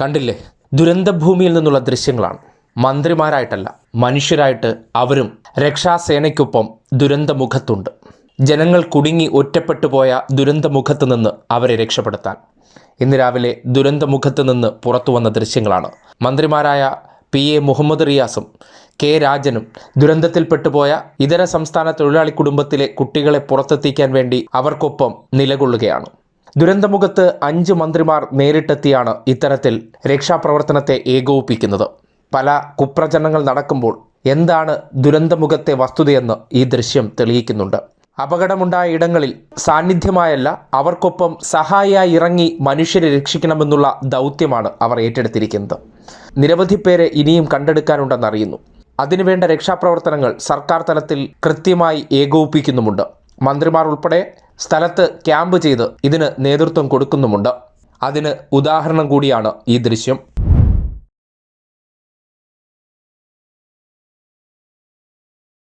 കണ്ടില്ലേ? ദുരന്തഭൂമിയിൽ നിന്നുള്ള ദൃശ്യങ്ങളാണ്. മന്ത്രിമാരായിട്ടല്ല മനുഷ്യരായിട്ട് അവരും രക്ഷാസേനയ്ക്കൊപ്പം ദുരന്തമുഖത്തുണ്ട്. ജനങ്ങൾ കുടുങ്ങി ഒറ്റപ്പെട്ടു പോയ ദുരന്തമുഖത്ത് നിന്ന് അവരെ രക്ഷപ്പെടുത്താൻ. ഇന്ന് രാവിലെ ദുരന്തമുഖത്ത് നിന്ന് പുറത്തു വന്ന ദൃശ്യങ്ങളാണ്. മന്ത്രിമാരായ പി എ മുഹമ്മദ് റിയാസും കെ രാജനും ദുരന്തത്തിൽപ്പെട്ടുപോയ ഇതര സംസ്ഥാന തൊഴിലാളി കുടുംബത്തിലെ കുട്ടികളെ പുറത്തെത്തിക്കാൻ വേണ്ടി അവർക്കൊപ്പം നിലകൊള്ളുകയാണ്. ദുരന്തമുഖത്ത് അഞ്ച് മന്ത്രിമാർ നേരിട്ടെത്തിയാണ് ഇത്തരത്തിൽ രക്ഷാപ്രവർത്തനത്തെ ഏകോപിപ്പിക്കുന്നത്. പല കുപ്രചരണങ്ങൾ നടക്കുമ്പോൾ എന്താണ് ദുരന്തമുഖത്തെ വസ്തുതയെന്ന് ഈ ദൃശ്യം തെളിയിക്കുന്നുണ്ട്. അപകടമുണ്ടായ ഇടങ്ങളിൽ സാന്നിധ്യമായല്ല അവർക്കൊപ്പം സഹായിയായി ഇറങ്ങി മനുഷ്യരെ രക്ഷിക്കണമെന്നുള്ള ദൗത്യമാണ് അവർ ഏറ്റെടുത്തിരിക്കുന്നത്. നിരവധി പേരെ ഇനിയും കണ്ടെടുക്കാനുണ്ടെന്നറിയുന്നു. അതിനുവേണ്ട രക്ഷാപ്രവർത്തനങ്ങൾ സർക്കാർ തലത്തിൽ കൃത്യമായി ഏകോപിപ്പിക്കുന്നുമുണ്ട്. മന്ത്രിമാർ ഉൾപ്പെടെ സ്ഥലത്ത് ക്യാമ്പ് ചെയ്ത് ഇതിന് നേതൃത്വം കൊടുക്കുന്നുമുണ്ട്. അതിന് ഉദാഹരണം കൂടിയാണ് ഈ ദൃശ്യം.